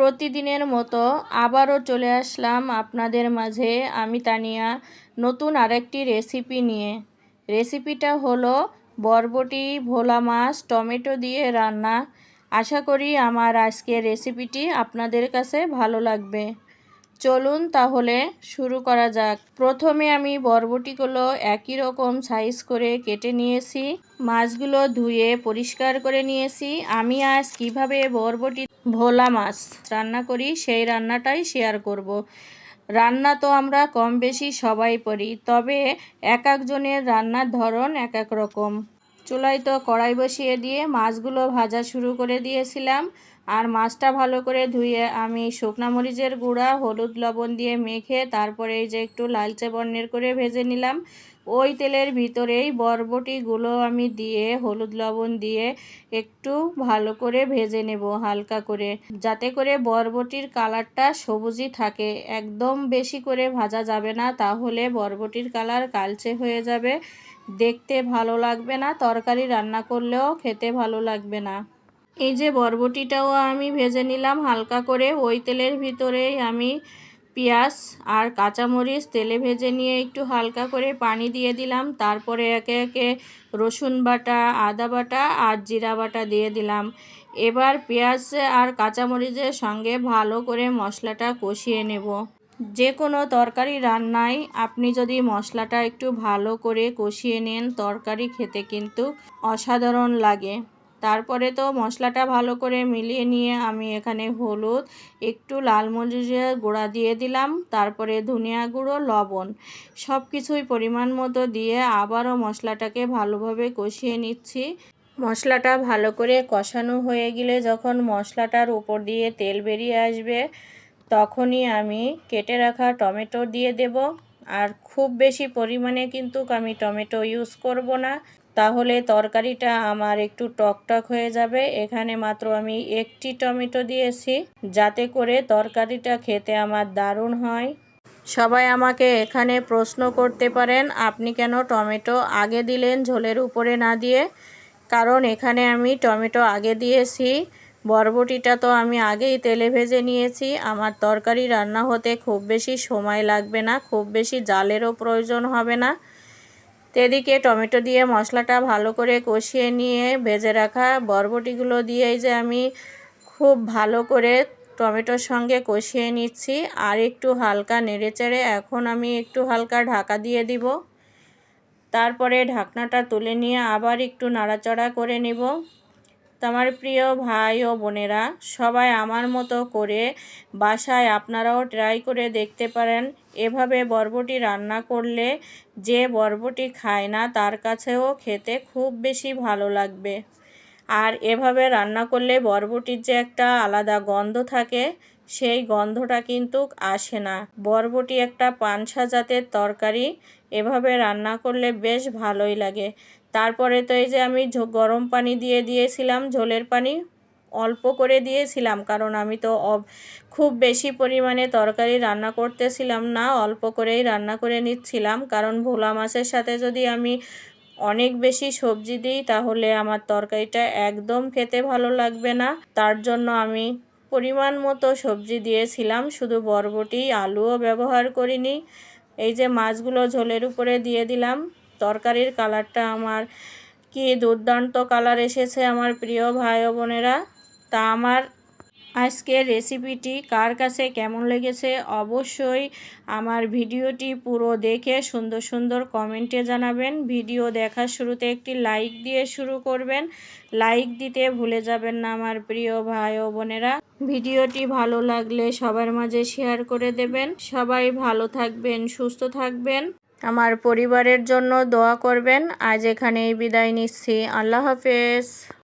প্রতিদিনের মতো আবারও চলে আসলাম আপনাদের মাঝে আমি তানিয়া। নতুন আরেকটি রেসিপি নিয়ে। রেসিপিটা হলো বরবটি, ভোলা মাছ, টমেটো দিয়ে রান্না। আশা করি আমার আজকের রেসিপিটি আপনাদের কাছে ভালো লাগবে। চলুন তাহলে শুরু করা যাক। প্রথমে আমি বরবটিগুলো একই রকম সাইজ করে কেটে নিয়েছি। মাছগুলো ধুয়ে পরিষ্কার করে নিয়েছি। আমি আজ কীভাবে বরবটি ভোলা মাছ রান্না করি সেই রান্নাটাই শেয়ার করব। রান্না তো আমরা কম বেশি সবাই করি, তবে এক একজনের রান্নার ধরন এক এক রকম। চুলায় তো কড়াই বসিয়ে দিয়ে মাছগুলো ভাজা শুরু করে দিয়েছিলাম। আর মাছটা ভালো করে ধুয়ে আমি শুকনা মরিচের গুঁড়া, হলুদ লবণ দিয়ে মেখে তারপরে এই যে একটু লালচে বর্ণের করে ভেজে নিলাম। ওই তেলের ভিতরেই বরবটিগুলো আমি দিয়ে, হলুদ লবণ দিয়ে একটু ভালো করে ভেজে নেব হালকা করে। যাতে করে বরবটির কালারটা সবুজই থাকে। একদম বেশি করে ভাজা যাবে না, তাহলে বরবটির কালার কালচে হয়ে যাবে। দেখতে ভালো লাগবে না, তরকারি রান্না করলেও খেতে ভালো লাগবে না। এই যে বরবটিটাও আমি ভেজে নিলাম হালকা করে। ওই তেলের ভিতরেই আমি পেঁয়াজ আর কাঁচামরিচ তেলে ভেজে নিয়ে একটু হালকা করে পানি দিয়ে দিলাম। তারপরে একে একে রসুন বাটা, আদা বাটা আর জিরা বাটা দিয়ে দিলাম। এবার পেঁয়াজ আর কাঁচামরিচের সঙ্গে ভালো করে মশলাটা কষিয়ে নেব। যে কোনো তরকারি রান্নায় আপনি যদি মশলাটা একটু ভালো করে কষিয়ে নেন, তরকারি খেতে কিন্তু অসাধারণ লাগে। তারপরে তো মশলাটা ভালো করে মিলিয়ে নিয়ে আমি এখানে হলুদ, একটু লাল মরিচের গুঁড়া দিয়ে দিলাম, তারপরে ধনিয়া গুঁড়ো, লবণ সব কিছুই পরিমাণ মতো দিয়ে আবারও মশলাটাকে ভালোভাবে কষিয়ে নিচ্ছি। মশলাটা ভালো করে কষানো হয়ে গেলে যখন মশলাটার উপর দিয়ে তেল বেরিয়ে আসবে, তখনই আমি কেটে রাখা টমেটো দিয়ে দেব। আর খুব বেশি পরিমাণে কিন্তু আমি টমেটো ইউজ করব না। তাহলে তরকারিটা আমার একটু টকটক হয়ে যাবে। এখানে মাত্র আমি একটি টমেটো দিয়েছি, যাতে করে তরকারিটা খেতে আমার দারুণ হয়। সবাই আমাকে এখানে প্রশ্ন করতে পারেন, আপনি কেন টমেটো আগে দিলেন ঝোলের উপরে না দিয়ে? কারণ এখানে আমি টমেটো আগে দিয়েছি, বরবটিটা তো আমি আগেই তেলে ভেজে নিয়েছি। আমার তরকারি রান্না হতে খুব বেশি সময় লাগবে না, খুব বেশি জালেরও প্রয়োজন হবে না। তেদিকে টমেটো দিয়ে মশলাটা ভালো করে কষিয়ে নিয়ে ভেজে রাখা বরবটিগুলো দিয়েই যে আমি খুব ভালো করে টমেটোর সঙ্গে কষিয়ে নিচ্ছি আর একটু হালকা নেড়েচেড়ে এখন আমি একটু হালকা ঢাকা দিয়ে দিব। তারপরে ঢাকনাটা তুলে নিয়ে আবার একটু নাড়াচড়া করে নেব। আমার প্রিয় ভাই ও বোনেরা, সবাই আমার মতো করে বাসায় আপনারাও ট্রাই করে দেখতে পারেন। এভাবে বরবটি রান্না করলে যে বরবটি খায় না, তার কাছেও খেতে খুব বেশি ভালো লাগবে। আর এভাবে রান্না করলে বরবটির যে একটা আলাদা গন্ধ থাকে, সেই গন্ধটা কিন্তু আসে না। বরবটি একটা পানসা জাতের তরকারি, এভাবে রান্না করলে বেশ ভালোই লাগে। তারপরে তো এই যে আমি গরম পানি দিয়ে দিয়েছিলাম, ঝোলের পানি অল্প করে দিয়েছিলাম, কারণ আমি তো খুব বেশি পরিমাণে তরকারি রান্না করতেছিলাম না, অল্প করেই রান্না করে নিচ্ছিলাম। কারণ ভোলা মাছের সাথে যদি আমি অনেক বেশি সবজি দিই, তাহলে আমার তরকারিটা একদম খেতে ভালো লাগবে না। তার জন্য আমি পরিমাণ মতো সবজি দিয়েছিলাম, শুধু বরবটি, আলুও ব্যবহার করিনি। এই যে মাছগুলো ঝোলের উপরে দিয়ে দিলাম। তরকারির কালারটা আমার কি দুর্দান্ত কালার এসেছে আমার প্রিয় ভাই বোনেরা। তা আমার আজকের রেসিপিটি কার কাছে কেমন লেগেছে অবশ্যই আমার ভিডিওটি পুরো দেখে সুন্দর সুন্দর কমেন্টে জানাবেন। ভিডিও দেখার শুরুতে একটি লাইক দিয়ে শুরু করবেন। লাইক দিতে ভুলে যাবেন না আমার প্রিয় ভাই ও বোনেরা। ভিডিওটি ভালো লাগলে সবার মাঝে শেয়ার করে দেবেন। সবাই ভালো থাকবেন, সুস্থ থাকবেন। আমার পরিবারের জন্য দোয়া করবেন। আজ এখানেই বিদায় নিচ্ছি। আল্লাহ হাফেজ।